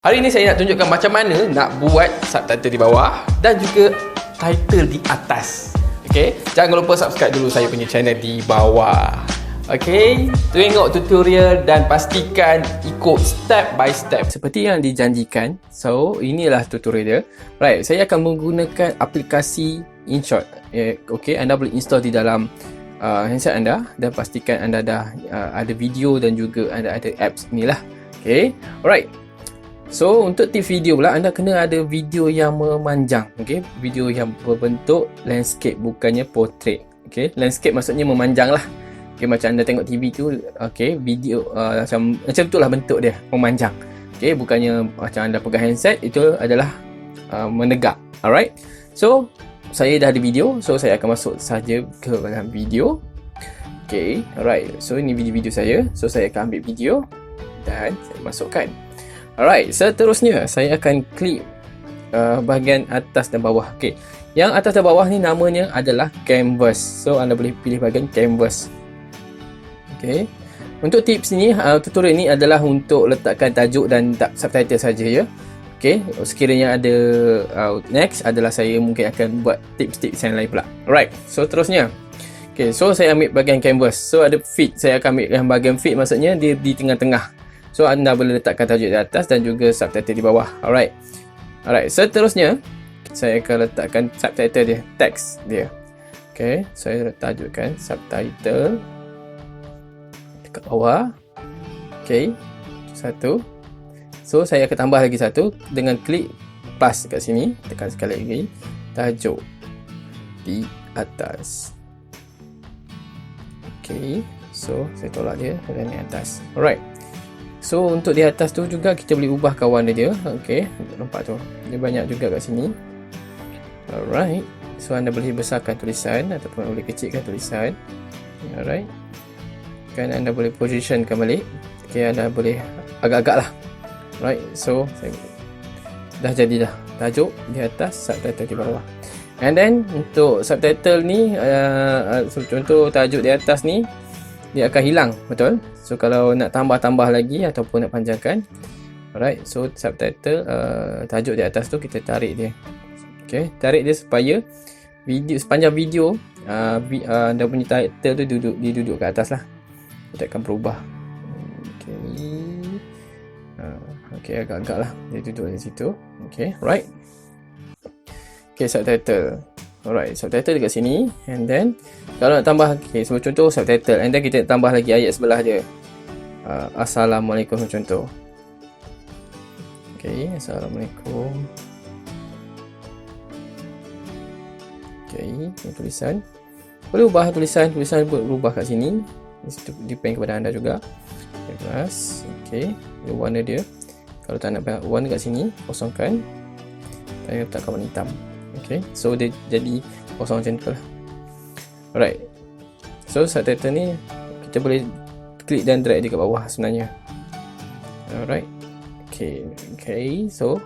Hari ini saya nak tunjukkan macam mana nak buat subtitle di bawah dan juga title di atas. Okay, jangan lupa subscribe dulu saya punya channel di bawah. Okay, tengok tutorial dan pastikan ikut step by step seperti yang dijanjikan. So, inilah tutorial dia. Right, saya akan menggunakan aplikasi InShot. Okay, anda boleh install di dalam uh, handset anda dan pastikan anda dah uh, ada video dan juga anda ada apps ni lah. Okay, alright. So untuk tips video pula anda kena ada video yang memanjang okey? Video yang berbentuk landscape bukannya portrait okey? Landscape maksudnya memanjang lah. Okey macam anda tengok TV tu okey video uh, macam macam itulah bentuk dia memanjang okey? Bukannya macam anda pegang handset itu adalah uh, menegak alright? So saya dah ada video so saya akan masuk saja ke dalam video. Okey alright. So ini video-video saya. So saya akan ambil video dan saya masukkan Alright, seterusnya saya akan klik uh, bahagian atas dan bawah. Okey. Yang atas dan bawah ni namanya adalah canvas. So anda boleh pilih bahagian canvas. Okey. Untuk tips ni, uh, tutorial ni adalah untuk letakkan tajuk dan subtitle saja ya. Okey, sekiranya ada uh, next adalah saya mungkin akan buat tips-tips yang lain pula. Alright, so terusnya. Okay, so saya ambil bahagian canvas. So ada fit, saya akan ambil yang bahagian fit maksudnya dia di tengah-tengah. So anda boleh letakkan tajuk di atas dan juga subtitle di bawah. Alright. Alright, seterusnya saya akan letakkan subtitle dia, teks dia. Okay, saya tajukkan subtitle dekat bawah. Okay, satu. So saya akan tambah lagi satu dengan klik plus dekat sini, tekan sekali lagi tajuk di atas. Okay, so saya tolak dia dengan di atas. Alright. So untuk di atas tu juga kita boleh ubah kawan dia. Okey, nampak tu. Dia banyak juga kat sini. Alright. So anda boleh besarkan tulisan ataupun boleh kecilkan tulisan. Alright. Kan anda boleh positionkan balik. Okey, anda boleh agak-agak lah. Right. So saya dah jadi dah. Tajuk di atas, subtitle di bawah. And then untuk subtitle ni uh, so, contoh tajuk di atas ni dia akan hilang betul? So kalau nak tambah-tambah lagi ataupun nak panjangkan alright. So subtitle uh, tajuk di atas tu kita tarik dia. Ok tarik dia supaya video sepanjang video uh, uh, anda punya title tu duduk dia duduk kat atas lah. Dia akan berubah. Ok uh, ok agak-agak lah dia duduk di situ. Ok right. Ok subtitle Alright, subtitle dekat sini and then kalau nak tambah okay, sebagai contoh subtitle and then kita tambah lagi ayat sebelah dia. Uh, Assalamualaikum contoh. Okay, Assalamualaikum. Okay, ini tulisan. Boleh ubah tulisan, tulisan boleh ubah kat sini. Itu depend kepada anda juga. Plus, okay, ini warna dia. Kalau tak nak warna kat sini, kosongkan. Saya letakkan warna hitam. Okay, so dia jadi kosong macam tu lah. Alright. So subtitle ni kita boleh klik dan drag dia kat bawah sebenarnya. Alright. Okay, okay. So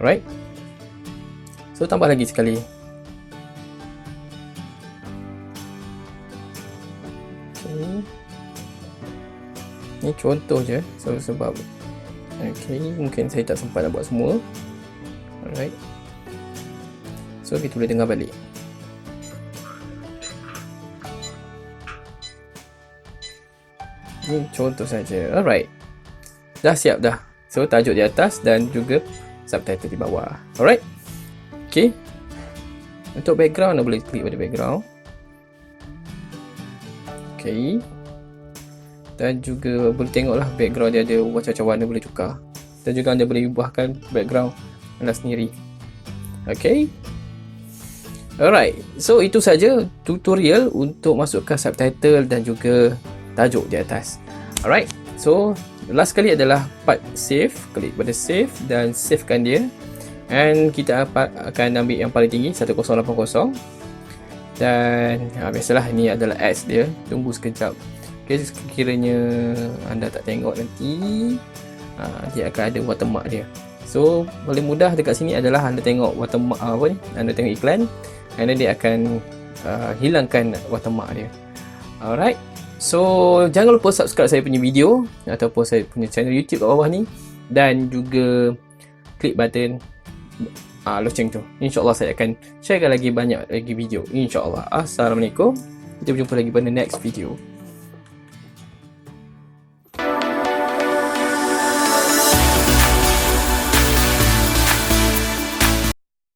Alright. So tambah lagi sekali. Contoh je. So sebab Okay, mungkin saya tak sempat nak buat semua. Alright. So kita boleh dengar balik. Ini contoh saja. Alright. Dah siap dah. So tajuk di atas dan juga subtitle di bawah. Alright. Okay. Untuk background anda boleh klik pada background. Okay dan juga boleh tengoklah background dia ada macam-macam warna boleh tukar. Dan juga anda boleh ubahkan background anda sendiri. Ok alright. So itu saja tutorial untuk masukkan subtitle dan juga tajuk di atas. Alright. So last kali adalah part save. Klik pada save dan savekan dia. And kita akan ambil yang paling tinggi 1080 dan ha, biasalah ini adalah ads dia. Tunggu sekejap Okay, sekiranya anda tak tengok nanti uh, dia akan ada watermark dia so paling mudah dekat sini adalah anda tengok watermark uh, apa ni anda tengok iklan and then dia akan uh, hilangkan watermark dia alright So, jangan lupa subscribe saya punya video ataupun saya punya channel YouTube kat bawah ni dan juga klik button uh, loceng tu. InsyaAllah saya akan sharekan lagi banyak lagi video. InsyaAllah. Assalamualaikum. Kita berjumpa lagi pada next video.